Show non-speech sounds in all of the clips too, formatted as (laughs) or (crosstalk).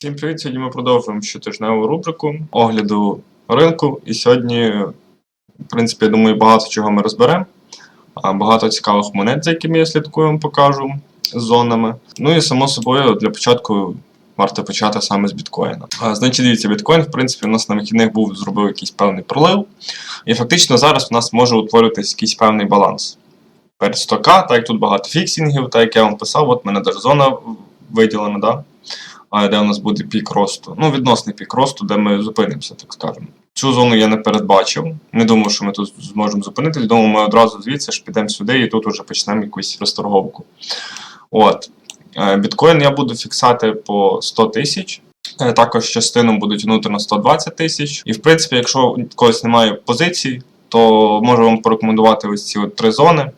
Всім привіт! Сьогодні ми продовжуємо щотижневу рубрику огляду ринку. І сьогодні, в принципі, я думаю, багато чого ми розберемо. Багато цікавих монет, за якими я слідкую, покажу з зонами. Ну і само собою, для початку варто почати саме з біткоїна. Значить, дивіться, біткоін, в принципі, у нас на вихідних був зробив якийсь певний пролив. І фактично зараз у нас може утворитись якийсь певний баланс. Перед 100к, так як тут багато фіксінгів, так як я вам писав, от мене даже зона виділена, да? Де у нас буде пік росту. Ну, відносний пік росту, де ми зупинимося, так скажемо. Цю зону я не передбачив. Не думав, що ми тут зможемо зупинитись. Думав, ми одразу звідси ж підемо сюди і тут вже почнемо якусь розторговку. От. Е, Біткоін я буду фіксати по 100 тисяч. Е, Також частину буду тягнути на 120 тисяч. І в принципі, якщо когось немає позицій, то можу вам порекомендувати ось ці от три зони.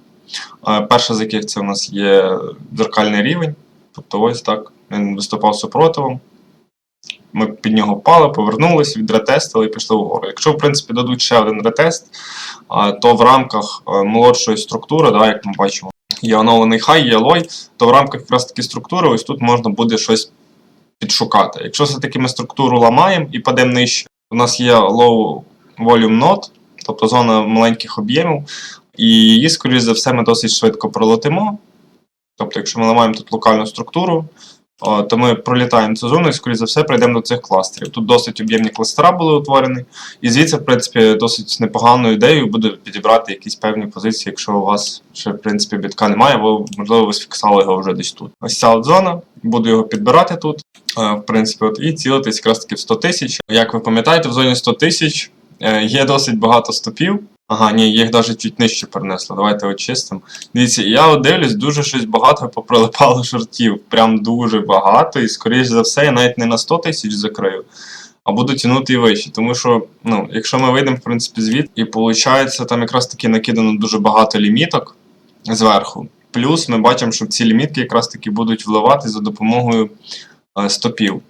Е, Перша з яких це у нас є дзеркальний рівень. Тобто ось так. Він виступав супротивом. Ми під нього впали, повернулися, відретестили і пішли вгору. Якщо, в принципі, дадуть ще один ретест, то в рамках е, молодшої структури, да, як ми бачимо, є оновлений хай, є лой, то в рамках якраз таки структури ось тут можна буде щось підшукати. Якщо все-таки ми структуру ламаємо і падемо нижче, у нас є low volume node, тобто зона маленьких об'ємів, і її, скоріш за все, ми досить швидко пролетимо. Тобто, якщо ми ламаємо тут локальну структуру, то ми пролітаємо цю зону і, скоріш за все, прийдемо до цих кластерів. Тут досить об'ємні кластера були утворені, і звідси, в принципі, досить непоганою ідеєю буде підібрати якісь певні позиції, якщо у вас ще, в принципі, бітка немає, або, можливо, ви сфіксували його вже десь тут. Ось ця от зона, буду його підбирати тут, е, в принципі, от, і цілитись якраз таки в 100 тисяч. Як ви пам'ятаєте, в зоні 100 тисяч е, є досить багато стопів. Ага, ні, їх навіть чуть нижче перенесло. Давайте очистимо. Дивіться, я от дивлюсь, дуже щось багато поприлипало шортів. Прям дуже багато. І, скоріш за все, я навіть не на 100 тисяч закрию, а буду тягнути і вище. Тому що, ну, якщо ми вийдемо, в принципі, звід, і виходить, там якраз таки накидано дуже багато ліміток зверху. Плюс ми бачимо, що ці лімітки якраз таки будуть вливати за допомогою е, стопів.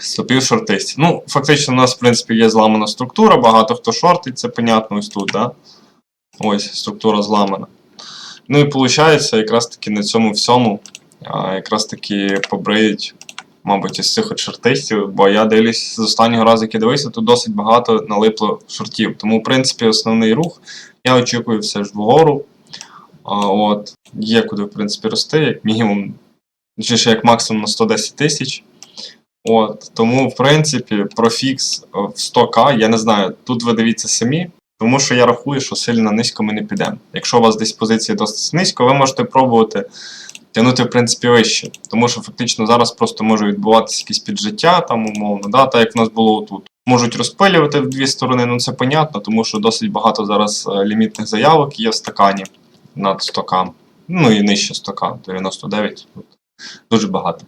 Стопів шортистів. Ну, фактично, у нас, в принципі, є зламана структура, багато хто шортить, це понятно ось тут, да? Ось структура зламана. Ну і виходить, якраз таки на цьому всьому якраз таки побриють, мабуть, із цих от шортистів, бо я дивлюсь з останнього разу, як я дивився, тут досить багато налипло шортів. Тому, в принципі, основний рух я очікую все ж вгору. От, Є куди, в принципі, рости, як мінімум, чи ще як максимум на 110 тисяч. От, тому, в принципі, про фікс е, в 100к, я не знаю, тут ви дивіться самі, тому що я рахую, що сильно низько ми не підемо. Якщо у вас десь позиція досить низько, ви можете пробувати тягнути, в принципі, вище. Тому що фактично зараз просто може відбуватися якесь піджиття, там умовно, да, так як в нас було тут. Можуть розпилювати в дві сторони, ну це понятно, тому що досить багато зараз е, лімітних заявок є в стакані над 100к. Ну і нижче 100к, 99. Дуже багато.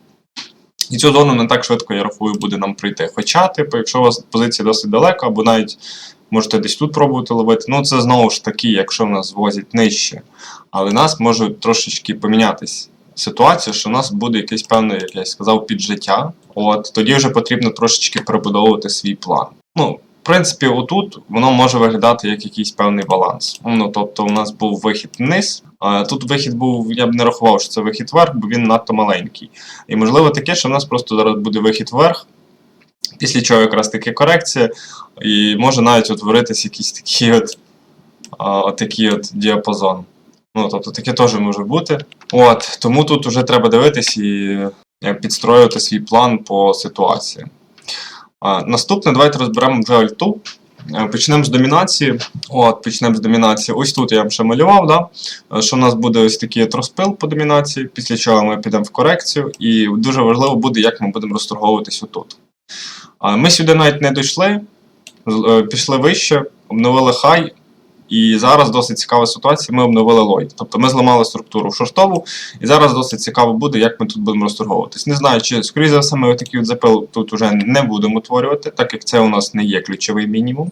І цю зону не так швидко, я рахую, буде нам прийти. Хоча, типу, якщо у вас позиція досить далека, або навіть можете десь тут пробувати ловити, ну це знову ж таки, якщо в нас звозять нижче. Але нас може трошечки помінятись ситуація, що у нас буде якесь певне, як я сказав, піджиття. От тоді вже потрібно трошечки перебудовувати свій план. Ну, в принципі, отут воно може виглядати як якийсь певний баланс. Ну, тобто, у нас був вихід вниз. Тут вихід був, я б не рахував, що це вихід вверх, бо він надто маленький. І можливо таке, що в нас просто зараз буде вихід вверх, після чого якраз таки корекція, і може навіть утворитись якийсь такий от, от такий от діапазон. Ну, тобто таке теж може бути. От, тому тут вже треба дивитись і е, підстроювати свій план по ситуації. Наступне, давайте розберемо вже альту. Е, Почнемо з домінації. От, почнемо з домінації. Ось тут я ще малював, да? е, що у нас буде ось такий розпил по домінації, після чого ми підемо в корекцію, і дуже важливо буде, як ми будемо розторговуватись отут. Ми сюди навіть не дійшли, е, пішли вище, обновили хай, і зараз досить цікава ситуація. Ми обновили лой. Тобто ми зламали структуру в шортову, і зараз досить цікаво буде, як ми тут будемо розторговуватись. Не знаю, чи скоріше за все ми такий от запил тут уже не будемо утворювати, так як це у нас не є ключовий мінімум.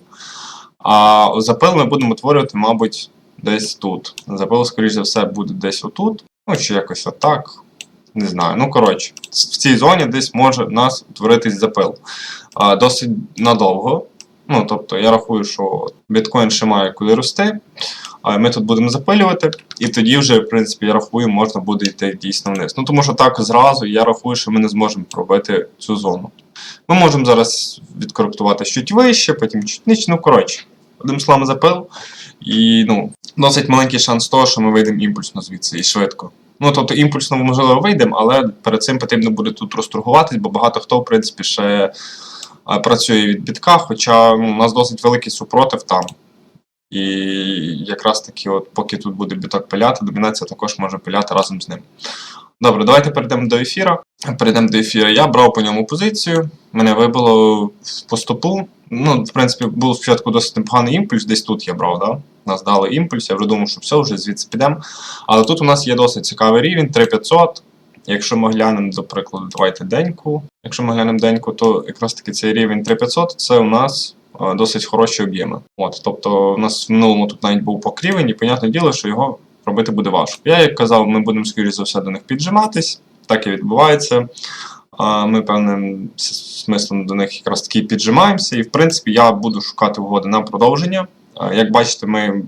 А запил ми будемо утворювати, мабуть, десь тут. Запил, скоріш за все, буде десь отут. Ну, чи якось отак. Не знаю. Ну, коротше, в цій зоні десь може у нас утворитись запил. А, досить надовго. Ну, тобто, я рахую, що біткоін ще має куди рости. А Ми тут будемо запилювати, і тоді вже, в принципі, я рахую, можна буде йти дійсно вниз. Ну тому що так зразу я рахую, що ми не зможемо пробити цю зону. Ми можемо зараз відкоректувати чуть вище, потім чуть нижче. Ну, коротше, одним словом запил. І ну, досить маленький шанс того, що ми вийдемо імпульсно звідси і швидко. Ну, тобто імпульсно, можливо, вийдемо, але перед цим потрібно буде тут розторгуватись, бо багато хто, в принципі, ще працює від бітка, хоча ну, у нас досить великий супротив там. І якраз таки, от поки тут буде біток пиляти, домінація також може пиляти разом з ним. Добре, давайте перейдемо до ефіра. Перейдемо до ефіра. Я брав по ньому позицію, мене вибило по стопу. Ну, в принципі, був спочатку досить непоганий імпульс, десь тут я брав, да? Нас дали імпульс, я вже думав, що все, вже звідси підемо. Але тут у нас є досить цікавий рівень 3500. Якщо ми глянемо, до прикладу, давайте деньку. Якщо ми глянемо деньку, то якраз таки цей рівень 3500 це у нас е, досить хороші об'єми. От, тобто, у нас в минулому тут навіть був покрівень, і понятне діло, що його робити буде важко. Я як казав, ми будемо скоріше за все до них піджиматись, так і відбувається. Ми певним смислом до них якраз таки піджимаємося, і в принципі я буду шукати угоди на продовження. Як бачите, ми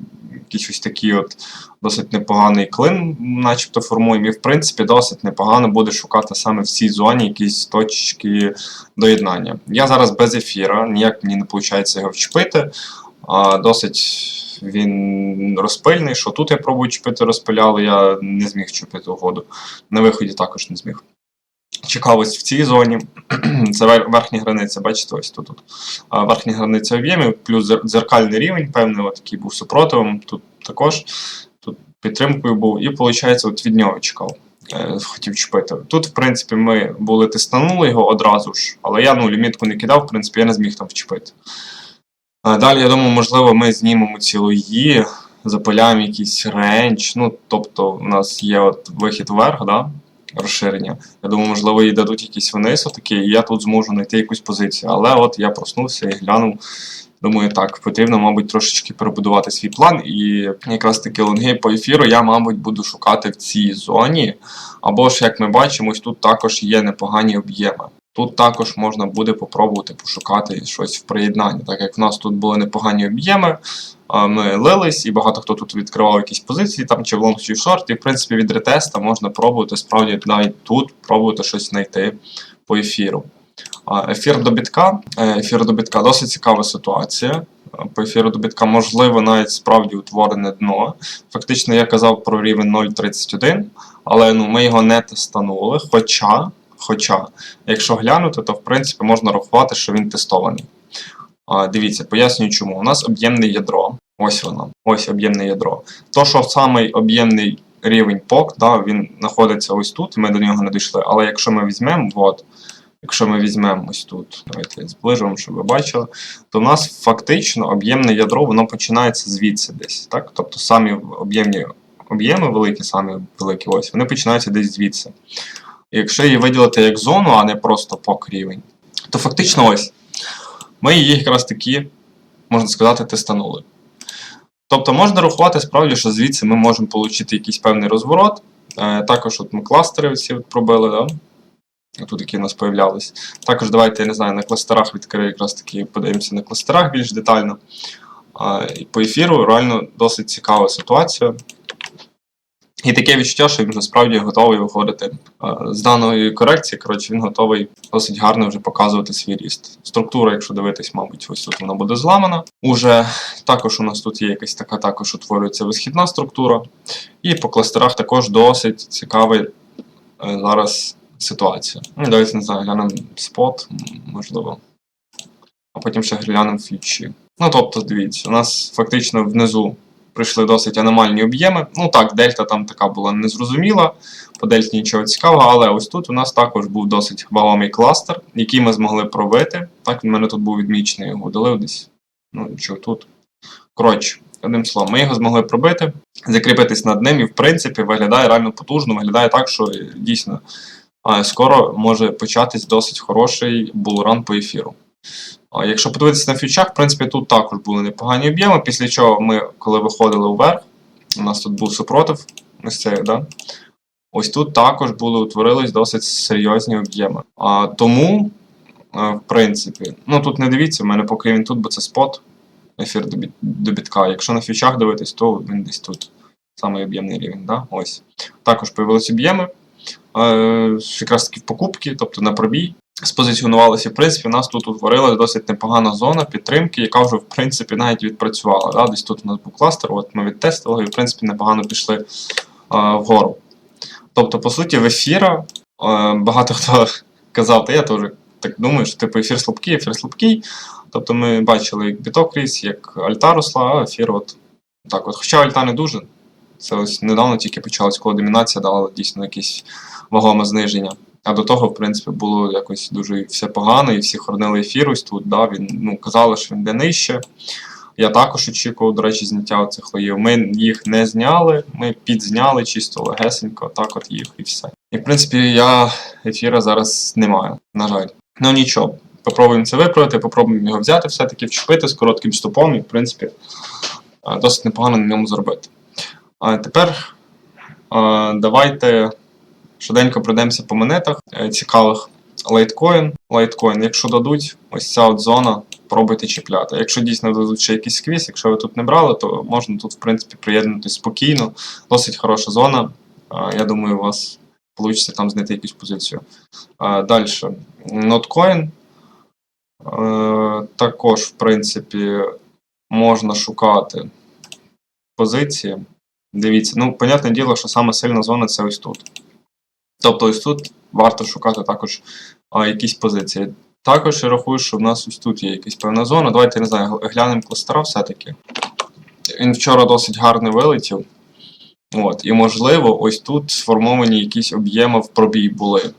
якийсь такий от досить непоганий клин, начебто формуємо, і в принципі досить непогано буде шукати саме в цій зоні якісь точки доєднання. Я зараз без ефіра, ніяк мені не виходить його вчепити. Досить він розпильний. Що тут я пробую чіпити, розпиляли, я не зміг чіпити угоду. На виході також не зміг. Чекав ось в цій зоні. (clears throat) Це верхня границя, бачите, ось тут. тут. Верхня границя об'ємів, плюс дзеркальний рівень, певний, от такий був супротивом. Тут також тут підтримкою був, і виходить, от від нього чекав. Е, Хотів чіпити. Тут, в принципі, ми були тистанули його одразу ж, але я ну, лімітку не кидав, в принципі, я не зміг там вчепити. Далі, я думаю, можливо, ми знімемо цілу її, запиляємо якийсь рейндж. Ну, тобто, у нас є от вихід вверх, да? Розширення. Я думаю, можливо, їй дадуть якісь вниз, отакі, і я тут зможу знайти якусь позицію. Але от я проснувся і глянув. Думаю, так, потрібно, мабуть, трошечки перебудувати свій план. І якраз таки лонги по ефіру я, мабуть, буду шукати в цій зоні. Або ж, як ми бачимо, тут також є непогані об'єми. Тут також можна буде попробувати пошукати щось в приєднанні, так як в нас тут були непогані об'єми, ми лились, і багато хто тут відкривав якісь позиції, там чи в лонг, чи в шорт, і в принципі від ретеста можна пробувати справді навіть тут пробувати щось знайти по ефіру. Ефір до бітка. Е, Ефір до бітка досить цікава ситуація. Е, По ефіру до бітка можливо навіть справді утворене дно. Фактично я казав про рівень 0.31, але ну, ми його не тестанули. Хоча, хоча, якщо глянути, то в принципі можна рахувати, що він тестований. Дивіться, пояснюю чому. У нас об'ємне ядро. Ось воно. Ось об'ємне ядро. То, що самий об'ємний рівень POC, да, він знаходиться ось тут, і ми до нього не дійшли. Але якщо ми візьмемо, от, якщо ми візьмемо ось тут, давайте я щоб ви бачили, то в нас фактично об'ємне ядро воно починається звідси десь. Так? Тобто самі об'ємні об'єми великі, самі великі ось, вони починаються десь звідси. Якщо її виділити як зону, а не просто POC рівень, то фактично ось. Ми її якраз таки, можна сказати, тестанули. Тобто можна рахувати справді, що звідси ми можемо отримати якийсь певний розворот. Е, також от ми кластери всі пробили, да? тут які у нас появлялись. Також давайте, я не знаю, на кластерах відкрию якраз таки подивимося на кластерах більш детально. І по ефіру реально досить цікава ситуація. І таке відчуття, що він насправді готовий виходити з даної корекції. Коротше, він готовий досить гарно вже показувати свій ріст. Структура, якщо дивитись, мабуть, ось тут вона буде зламана. Уже також у нас тут є якась така, також утворюється висхідна структура. І по кластерах також досить цікавий е, зараз ситуація. Ну, давайте не знаю, глянемо спот, можливо. А потім ще глянемо фічі. Ну, тобто, дивіться, у нас фактично внизу прийшли досить аномальні об'єми. Ну так, дельта там така була незрозуміла, по дельті нічого цікавого, але ось тут у нас також був досить вагомий кластер, який ми змогли пробити. Так, він в мене тут був відмічений, його удалив десь. Ну, чи тут. Коротше, одним словом, ми його змогли пробити, закріпитись над ним, і в принципі виглядає реально потужно, виглядає так, що дійсно скоро може початись досить хороший булран по ефіру. Якщо подивитися на фьючах, в принципі, тут також були непогані об'єми, після чого ми, коли виходили вверх, у нас тут був супротив, ось цей, да? ось тут також були утворились досить серйозні об'єми. А, тому, а, в принципі, ну тут не дивіться, в мене поки він тут, бо це спот. ефір до, біт- до бітка. Якщо на фьючах дивитись, то він десь тут. Самий об'ємний рівень. Да? Ось. Також появилися об'єми. Е, якраз таки в покупки, тобто на пробій. Спозиціонувалися, в принципі, у нас тут утворилася досить непогана зона підтримки, яка вже в принципі навіть відпрацювала. Да? Десь тут у нас був кластер, от ми відтестили і в принципі непогано пішли е, вгору. Тобто, по суті, в ефіра е, багато хто (laughs) казав, та я теж так думаю, що типу ефір слабкий, ефір слабкий. Тобто ми бачили, як біток ріс, як альта росла, а ефір от так от. Хоча альта не дуже. Це ось недавно тільки почалось, коли домінація дала дійсно якесь вагоме зниження. А до того, в принципі, було якось дуже все погано, і всі хоронили ефір ось тут. Да, він, ну, казали, що він йде нижче. Я також очікував, до речі, зняття цих лоїв. Ми їх не зняли, ми підзняли чисто легесенько, так от їх і все. І в принципі, я ефіра зараз не маю, на жаль. Ну нічого, попробуємо це виправити, попробуємо його взяти, все-таки вчепити з коротким стопом, і в принципі досить непогано на ньому зробити. А тепер давайте швиденько пройдемося по монетах е, цікавих. Лайткоін, лайткоін, якщо дадуть, ось ця от зона, пробуйте чіпляти. Якщо дійсно дадуть ще якийсь сквіз, якщо ви тут не брали, то можна тут, в принципі, приєднатися спокійно. Досить хороша зона. Я думаю, у вас вийде там знайти якусь позицію. Далі. Ноткоін. Е, Також, в принципі, можна шукати позиції. Дивіться, ну, понятне діло, що саме сильна зона це ось тут. Тобто ось тут варто шукати також а, якісь позиції. Також я рахую, що в нас ось тут є якась певна зона. Давайте не знаю, глянемо кластера все-таки. Він вчора досить гарно вилетів. От, і можливо, ось тут сформовані якісь об'єми в пробій були.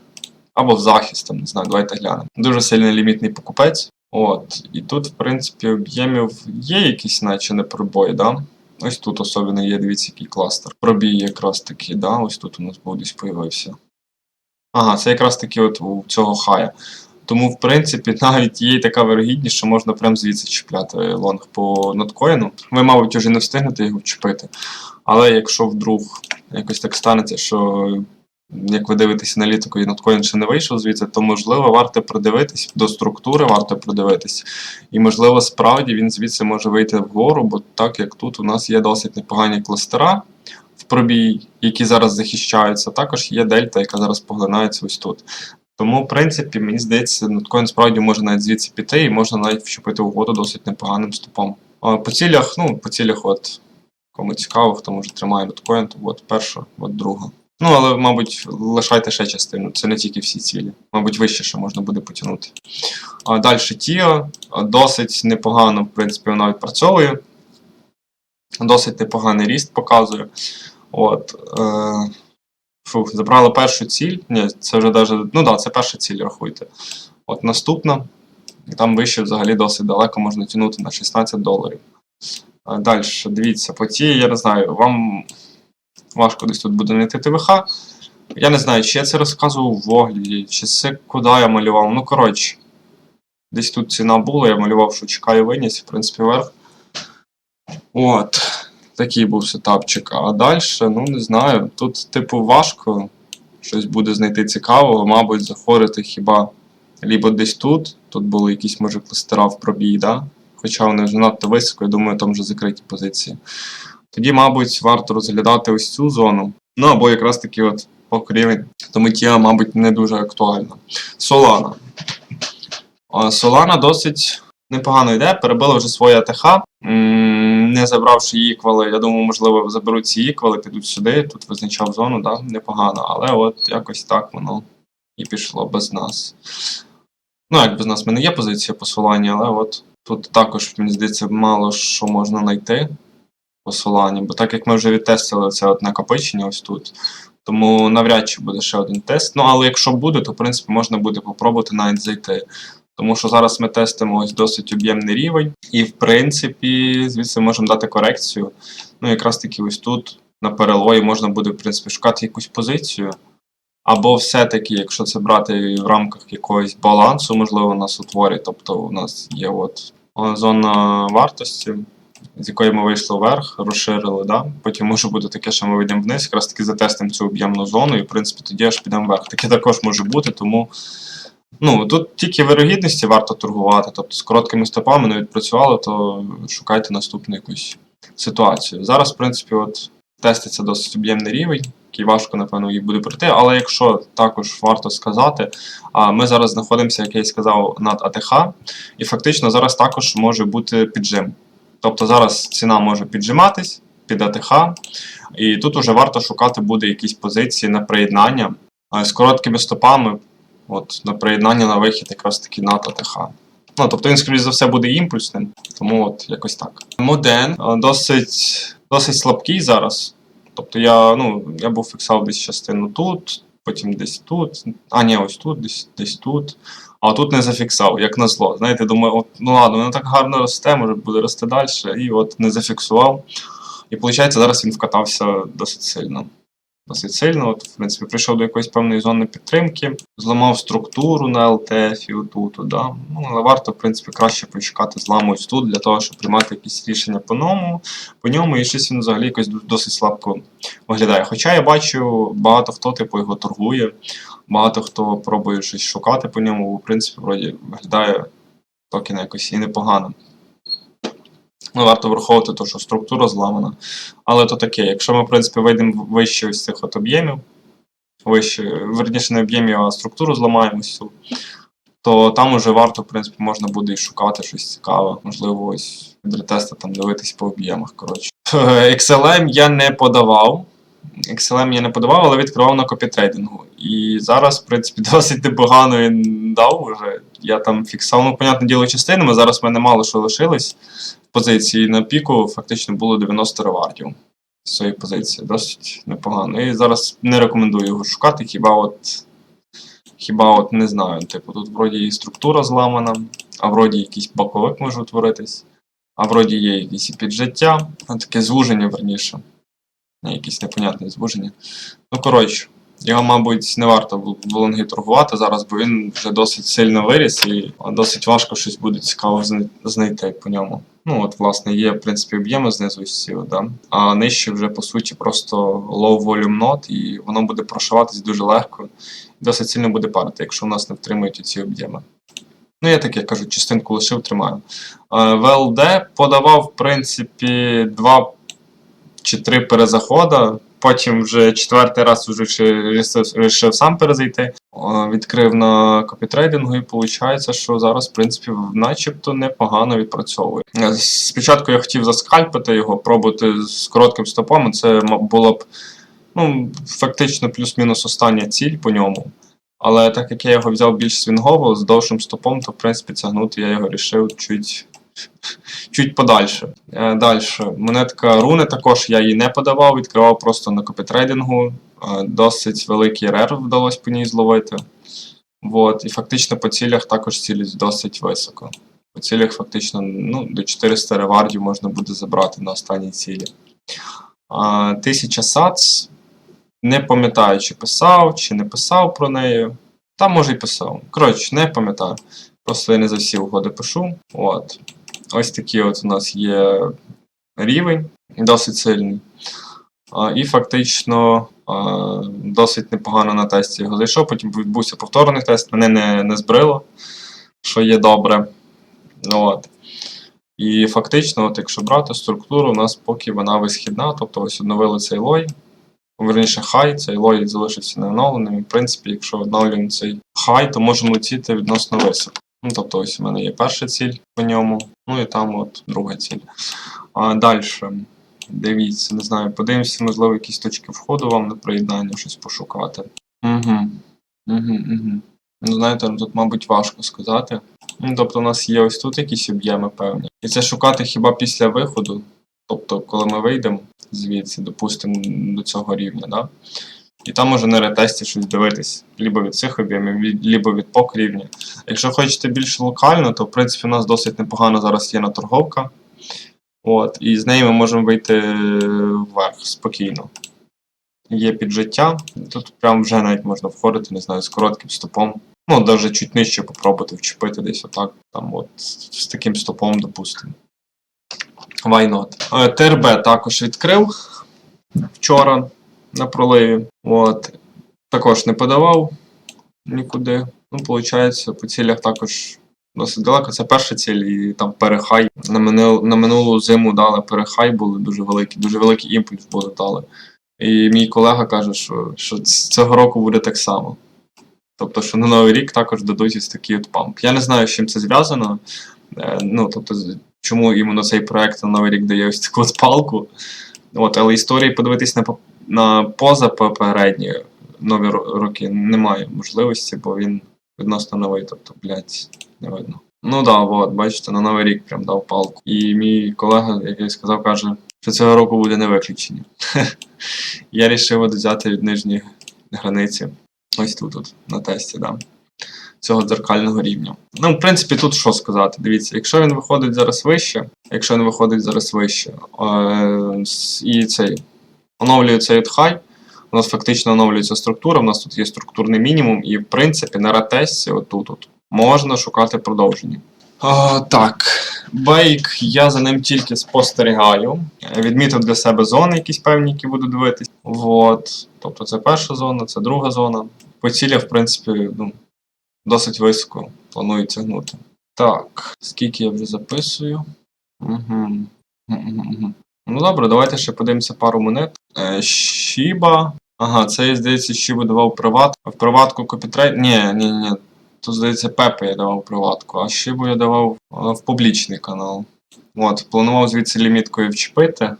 Або в захист, там, не знаю, давайте глянемо. Дуже сильний лімітний покупець. От, і тут, в принципі, об'ємів є якісь, наче не пробої, да? Ось тут особливо є, дивіться, який кластер. Пробій якраз таки, да? ось тут у нас був десь появився. Ага, це якраз таки от у цього хая. Тому, в принципі, (laughs) навіть є така вирогідність, що можна прямо звідси чіпляти лонг по ноткоїну. Ви, мабуть, вже не встигнете його вчепити. Але якщо вдруг якось так станеться, що як ви дивитесь аналітику і ноткоін ще не вийшов звідси, то можливо варто придивитись до структури, варто придивитись. І можливо, справді він звідси може вийти вгору, бо так як тут у нас є досить непогані кластера пробій, які зараз захищаються, також є дельта, яка зараз поглинається ось тут. Тому, в принципі, мені здається, ноткоін справді може навіть звідси піти і можна навіть вчепити угоду досить непоганим стопом. По цілях, ну, по цілях, от, кому цікаво, хто може тримає ноткоін, то от перша, от друга. Ну, але, мабуть, лишайте ще частину, це не тільки всі цілі. Мабуть, вище ще можна буде потягнути. А далі Тіо досить непогано, в принципі, вона відпрацьовує. Досить непоганий ріст показує. От, е, фух, забрали першу ціль. Ні, це вже даже. Ну да, це перша ціль, рахуйте. От наступна. Там вище взагалі досить далеко можна тягнути на 16 доларів. Далі, дивіться, по тій, я не знаю, вам важко десь тут буде знайти ТВХ. Я не знаю, чи я це розказував в огляді, чи це куди я малював. Ну, коротше, десь тут ціна була, я малював, що чекаю виніс, в принципі, вверх. От, такий був сетапчик. А далі, ну не знаю, тут, типу, важко щось буде знайти цікавого, мабуть, заходити хіба либо десь тут, тут були якісь, може, кластера в пробій, да? хоча вони вже надто високо, я думаю, там вже закриті позиції. Тоді, мабуть, варто розглядати ось цю зону. Ну або якраз таки от покрівень. Тому тія, мабуть, не дуже актуальна. Солана. Солана досить непогано йде, перебила вже своє АТХ, не забравши іквали. Я думаю, можливо, заберуть ці іквали, підуть сюди. Тут визначав зону, да? непогано. Але от якось так воно і пішло без нас. Ну, як без нас, в мене є позиція посилання, але от тут також, мені здається, мало що можна знайти посилання, бо так як ми вже відтестили це от накопичення ось тут, тому навряд чи буде ще один тест. Ну, але якщо буде, то в принципі можна буде попробувати навіть зайти. Тому що зараз ми тестимо ось досить об'ємний рівень, і в принципі звідси можемо дати корекцію. Ну, якраз таки ось тут на перелої можна буде в принципі шукати якусь позицію. Або все-таки, якщо це брати в рамках якогось балансу, можливо, у нас утворять. Тобто у нас є от зона вартості, з якої ми вийшли вверх, розширили, да? потім може бути таке, що ми вийдемо вниз, якраз таки затестимо цю об'ємну зону, і в принципі тоді аж підемо вверх. Таке також може бути, тому Ну, тут тільки вирогідності варто торгувати, тобто з короткими стопами не відпрацювали, то шукайте наступну якусь ситуацію. Зараз, в принципі, от теститься досить об'ємний рівень, який важко, напевно, їх буде пройти. Але якщо також варто сказати, ми зараз знаходимося, як я і сказав, над АТХ, і фактично зараз також може бути піджим. Тобто зараз ціна може піджиматись під АТХ, і тут уже варто шукати буде якісь позиції на приєднання з короткими стопами, от на приєднання на вихід якраз таки на АТХ. Ну, тобто він, скоріш за все, буде імпульсним, тому от якось так. Моден досить, досить слабкий зараз. Тобто я, ну, я був фіксав десь частину тут, потім десь тут. А, ні, ось тут, десь, десь тут. А тут не зафіксав, як назло. Знаєте, думаю, от, ну ладно, воно так гарно росте, може буде рости далі, і от не зафіксував. І виходить, зараз він вкатався досить сильно. Досить сильно. От, в принципі, прийшов до якоїсь певної зони підтримки, зламав структуру на ЛТФ і отут, да. ну, але варто, в принципі, краще почекати зламу тут для того, щоб приймати якісь рішення по ньому, по ньому, і щось він взагалі якось досить слабко виглядає. Хоча я бачу, багато хто типу його торгує, багато хто пробує щось шукати по ньому, в принципі, вроді виглядає токен якось і непогано. Ну, варто враховувати те, що структура зламана. Але то таке, якщо ми, в принципі, вийдемо вище ось цих от об'ємів, вище, верніше не об'ємів, а структуру зламаємо всю, то там уже варто, в принципі, можна буде і шукати щось цікаве. Можливо, ось від ретеста там дивитись по об'ємах. Коротше. (laughs) XLM я не подавав. XLM я не подавав, але відкривав на копітрейдингу. І зараз, в принципі, (laughs) досить непогано він дав уже. Я там фіксував, ну, понятне діло, частинами. Зараз в мене мало що лишилось в позиції на піку фактично було 90 ревардів з цієї позиції. Досить непогано. І зараз не рекомендую його шукати, хіба от. Хіба от не знаю, типу, тут вроді і структура зламана, а вроді якийсь боковик може утворитись, а вроді є якісь і піджиття, таке звуження верніше. Не, якісь непонятне звуження. Ну, коротше, його, мабуть, не варто в лонги торгувати зараз, бо він вже досить сильно виріс і досить важко щось буде цікаво знайти по ньому. Ну, от, власне, є, в принципі, об'єми знизу ці, да? а нижче вже, по суті, просто low volume node, і воно буде прошиватись дуже легко, досить сильно буде падати, якщо в нас не втримують ці об'єми. Ну, я так, як кажу, частинку лишив, тримаю. Е, ВЛД подавав, в принципі, два чи три перезахода. Потім вже четвертий раз вже вирішив сам перезайти. Відкрив на копітрейдингу, і виходить, що зараз, в принципі, начебто непогано відпрацьовує. Е, Спочатку я хотів заскальпити його, пробувати з коротким стопом. Це було б ну, фактично плюс-мінус остання ціль по ньому. Але так як я його взяв більш свінгово з довшим стопом, то в принципі тягнути я його рішив чуть, чуть подальше. Е, Далі. Монетка руни також я її не подавав, відкривав просто на копітрейдингу. Е, Досить великий рер вдалося по ній зловити. Вот. І фактично по цілях також цілюсь досить високо. По цілях фактично ну, до 400 ревардів можна буде забрати на останній цілі. А, 1000 сац. Не пам'ятаю, чи писав, чи не писав про неї. Та може й писав. Коротше, не пам'ятаю. Просто я не за всі угоди пишу. От. Ось такий от у нас є рівень, досить сильний. І фактично досить непогано на тесті його зайшов. Потім відбувся повторний тест, мене не, не збрило, що є добре. Ну, От. І фактично, от якщо брати структуру, у нас поки вона висхідна, тобто ось обновили цей лой. Верніше хай, цей лой залишився неоновленим. І, в принципі, якщо оновлюємо цей хай, то можемо летіти відносно високо. Ну, тобто, ось у мене є перша ціль по ньому, ну і там от друга ціль. А далі. Дивіться, не знаю, подивимося, можливо, якісь точки входу вам на приєднання, щось пошукати. Угу. Угу, угу. Ну, знаєте, тут, мабуть, важко сказати. Ну, тобто, у нас є ось тут якісь об'єми певні. І це шукати хіба після виходу. Тобто, коли ми вийдемо звідси, допустимо, до цього рівня, да? І там може на ретесті щось дивитись, либо від цих об'ємів, либо від пок рівня. Якщо хочете більш локально, то в принципі у нас досить непогано зараз є на торговка. От, і з неї ми можемо вийти вверх спокійно. Є піджиття. Тут прям вже навіть можна входити, не знаю, з коротким стопом. Ну, навіть чуть нижче попробувати вчепити десь отак, там от з таким стопом, допустимо. Why not? Е, ТРБ також відкрив вчора на проливі. От. Також не подавав нікуди. Ну, виходить, по цілях також досить далеко. Це перша ціль, і там перехай. На, минул, на минулу зиму дали перехай, були дуже великі, дуже великий імпульс були дали. І мій колега каже, що, що цього року буде так само. Тобто, що на Новий рік також дадуть ось такий от памп. Я не знаю, з чим це зв'язано. Е, ну, тобто, чому іменно цей проект на Новий рік дає ось таку от палку. От, але історії подивитись на, на поза попередні нові роки немає можливості, бо він відносно новий, тобто, блядь, не видно. Ну да, от, бачите, на Новий рік прям дав палку. І мій колега, як я сказав, каже, що цього року буде не виключення. (laughs) Я вирішив взяти від нижньої границі. Ось тут, от, на тесті, да. Цього дзеркального рівня. Ну, в принципі, тут що сказати. Дивіться, якщо він виходить зараз вище, якщо він виходить зараз вище, е, і цей оновлює цей хай, у нас фактично оновлюється структура, у нас тут є структурний мінімум, і в принципі на ретесті, отут от, можна шукати продовження. А, так, бейк, я за ним тільки спостерігаю. Відмітив для себе зони, якісь певні, які буду дивитись. Вот. Тобто це перша зона, це друга зона. По цілі, в принципі, ну, досить високо планую тягнути. Так, скільки я вже записую? Угу. Ну добре, давайте ще подивимося пару монет. Е, Шіба. Ага, це я, здається, Шібу давав приват. В приватку копітрейд. Ні, ні, ні. Тут, здається, Пепе я давав приватку, а Шибу я давав е, в публічний канал. От, планував звідси ліміткою вчепити.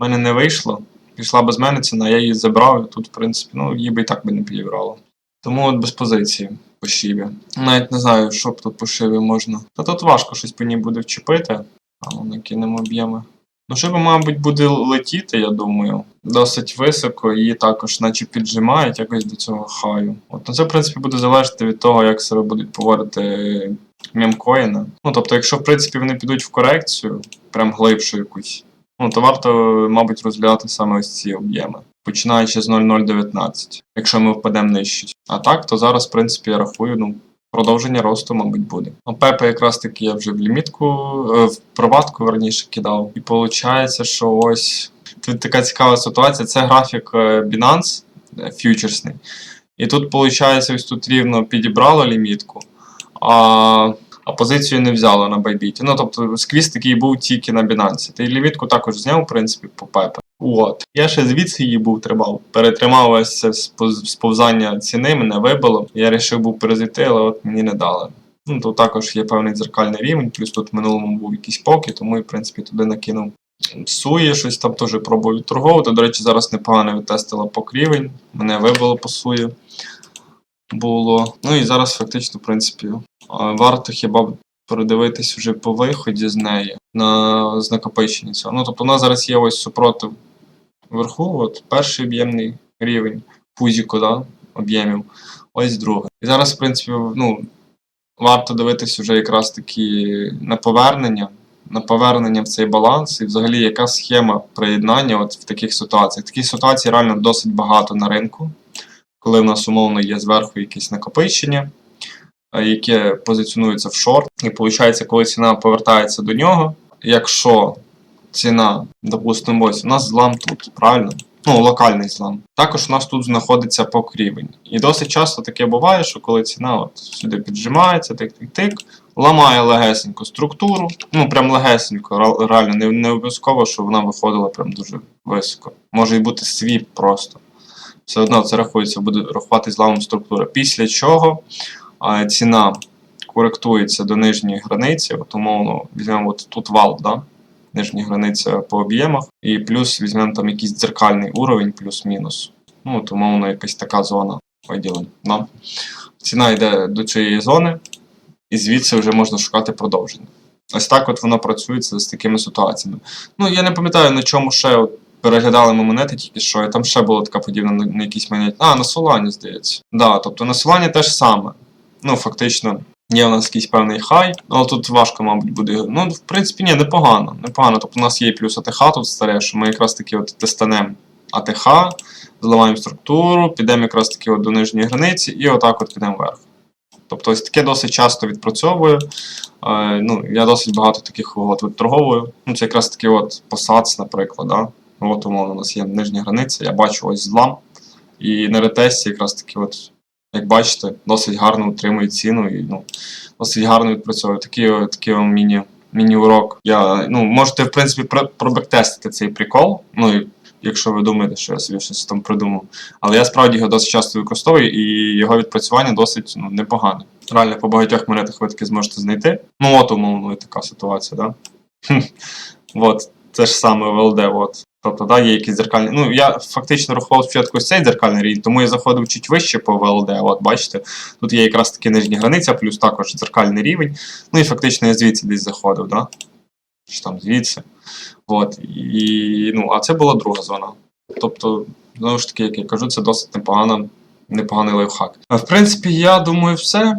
У мене не вийшло. Пішла без мене ціна, я її забрав, і тут, в принципі, ну, її би і так би не підібрало. Тому от без позиції по шибі. Навіть не знаю, що б тут по шибі можна. Та тут важко щось по ній буде вчепити. А ну, накинемо об'єми. Ну, шиба, мабуть, буде летіти, я думаю. Досить високо, її також наче піджимають якось до цього хаю. От, ну це, в принципі, буде залежати від того, як себе будуть поводити мемкоїни. Ну, тобто, якщо, в принципі, вони підуть в корекцію, прям глибшу якусь, ну, то варто, мабуть, розглядати саме ось ці об'єми. Починаючи з 0,019, якщо ми впадемо нижче. А так, то зараз, в принципі, я рахую, ну, продовження росту, мабуть, буде. А Пепе якраз таки я вже в лімітку, е, в проватку верніше кидав. І виходить, що ось тут така цікава ситуація. Це графік е, Binance е, фьючерсний. І тут, виходить, ось тут рівно підібрало лімітку, а, а позицію не взяло на Bybit. Ну, тобто, сквіз такий був тільки на Binance. Та лімітку також зняв, в принципі, по Пепе. От. Я ще звідси її був тримав. Це сповзання ціни, мене вибило. Я вирішив був перезайти, але от мені не дали. Ну, тут також є певний дзеркальний рівень, плюс тут в минулому був якийсь поки, тому я, в принципі, туди накинув сує, щось там теж пробую відторговувати. До речі, зараз непогано відтестила пок рівень, мене вибило по сує. Було. Ну і зараз фактично, в принципі, варто хіба передивитись вже по виході з неї на з цього. Ну, тобто, у нас зараз є ось супротив вверху, от перший об'ємний рівень пузіку, да, об'ємів, ось другий. І зараз, в принципі, ну, варто дивитись вже якраз таки на повернення, на повернення в цей баланс, і взагалі яка схема приєднання от в таких ситуаціях. Таких ситуацій реально досить багато на ринку, коли в нас умовно є зверху якесь накопичення, е, яке позиціонується в шорт, і виходить, коли ціна повертається до нього, якщо ціна, допустимо, ось у нас злам тут, правильно? Ну, локальний злам. Також у нас тут знаходиться покрівень. І досить часто таке буває, що коли ціна от сюди піджимається, тик-тик-тик, ламає легесенько структуру, ну прям легесенько, реально не, не обов'язково, щоб вона виходила прям дуже високо. Може і бути свіп просто. Все одно це рахується, буде рахувати зламом структури. Після чого а, ціна коректується до нижньої границі, от умовно візьмемо от тут вал, да? Нижня границя по об'ємах, і плюс візьмемо там якийсь дзеркальний уровень, плюс-мінус. Ну, от, умовно, якась така зона виділення. Да? Ціна йде до цієї зони, і звідси вже можна шукати продовження. Ось так от воно працюється з такими ситуаціями. Ну, я не пам'ятаю, на чому ще от, переглядали ми монети тільки що, і там ще була така подібна на, на якійсь монеті. А, на Солані, здається. Да, тобто на Солані теж саме. Ну, фактично, є у нас якийсь певний хай, але тут важко, мабуть, буде. Ну, в принципі, ні, непогано. Непогано. Тобто у нас є плюс АТХ тут старе, що ми якраз таки от тестанемо АТХ, зламаємо структуру, підемо якраз таки от до нижньої границі і отак от підемо вверх. Тобто ось таке досить часто відпрацьовую. Е, ну, я досить багато таких угод відторговую. Ну, це якраз таки от посадс, наприклад. Да? От, умовно, у нас є нижня границя, я бачу ось злам. І на ретесті якраз таки от як бачите, досить гарно утримує ціну і ну, досить гарно відпрацьовує. Такий, такий вам міні, міні-урок. Я, ну, можете, в принципі, пробектестити цей прикол. Ну, якщо ви думаєте, що я собі щось там придумав. Але я справді його досить часто використовую, і його відпрацювання досить ну, непогане. Реально, по багатьох монетах ви таки зможете знайти. Ну, от, умовно, така ситуація, да? (laughs) От, це ж саме ВЛД, от. Тобто, да, є якісь дзеркальні. Ну, я фактично рахував спочатку цей дзеркальний рівень, тому я заходив чуть вище по ВЛД. От, бачите, тут є якраз таки нижня границя, плюс також дзеркальний рівень. Ну і фактично я звідси десь заходив, да? Чи там звідси. От. І, ну, а це була друга зона. Тобто, знову ж таки, як я кажу, це досить непогана, непоганий лайфхак. В принципі, я думаю, все.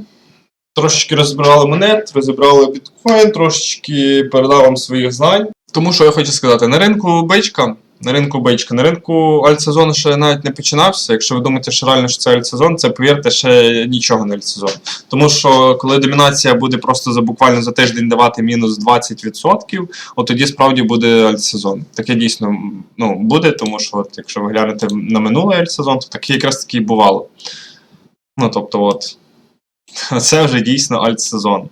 Трошечки розібрали монет, розібрали біткоін, трошечки передав вам своїх знань. Тому що я хочу сказати, на ринку бичка, на ринку бичка, на ринку альтсезону ще навіть не починався. Якщо ви думаєте, що реально що це альтсезон, це повірте, ще нічого не альтсезон. Тому що коли домінація буде просто за буквально за тиждень давати мінус 20%, от тоді справді буде альтсезон. Таке дійсно ну, буде, тому що от, якщо ви глянете на минулий альтсезон, то таке якраз таки і бувало. Ну тобто, от. (laughs) Це вже дійсно альтсезон.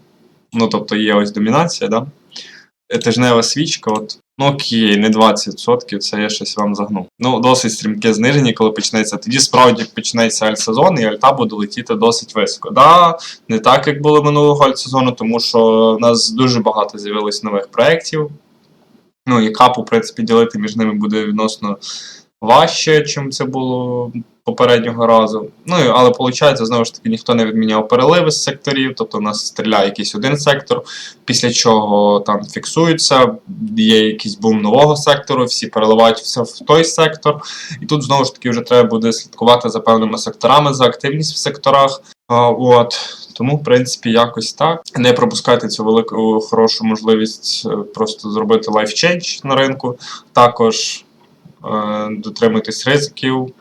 Ну, тобто є ось домінація, да? Тижнева свічка, от. Ну окей, не 20%, це я щось вам загнув. Ну, досить стрімке зниження, коли почнеться. Тоді справді почнеться альтсезон, і альта буде летіти досить високо. Да, не так, як було минулого альтсезону, тому що в нас дуже багато з'явилось нових проєктів. Ну, і капу, в принципі, ділити між ними буде відносно важче, чим це було попереднього разу. Ну, але виходить, знову ж таки, ніхто не відміняв переливи з секторів, тобто у нас стріляє якийсь один сектор, після чого там фіксується, є якийсь бум нового сектору, всі переливають все в той сектор. І тут знову ж таки вже треба буде слідкувати за певними секторами, за активність в секторах. От. Тому, в принципі, якось так. Не пропускайте цю велику хорошу можливість е, просто зробити лайфчейндж на ринку. Також е, дотримуйтесь ризиків.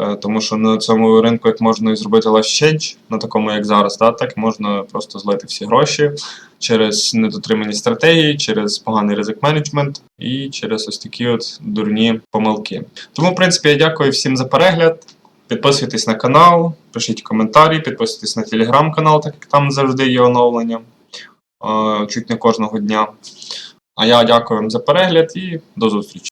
Е, Тому що на цьому ринку як можна і зробити лайфчейндж, на такому як зараз, да, так можна просто злити всі гроші через недотримані стратегії, через поганий ризик менеджмент і через ось такі от дурні помилки. Тому, в принципі, я дякую всім за перегляд. Підписуйтесь на канал, пишіть коментарі, підписуйтесь на телеграм-канал, так як там завжди є оновлення. е, Чуть не кожного дня. А я дякую вам за перегляд і до зустрічі.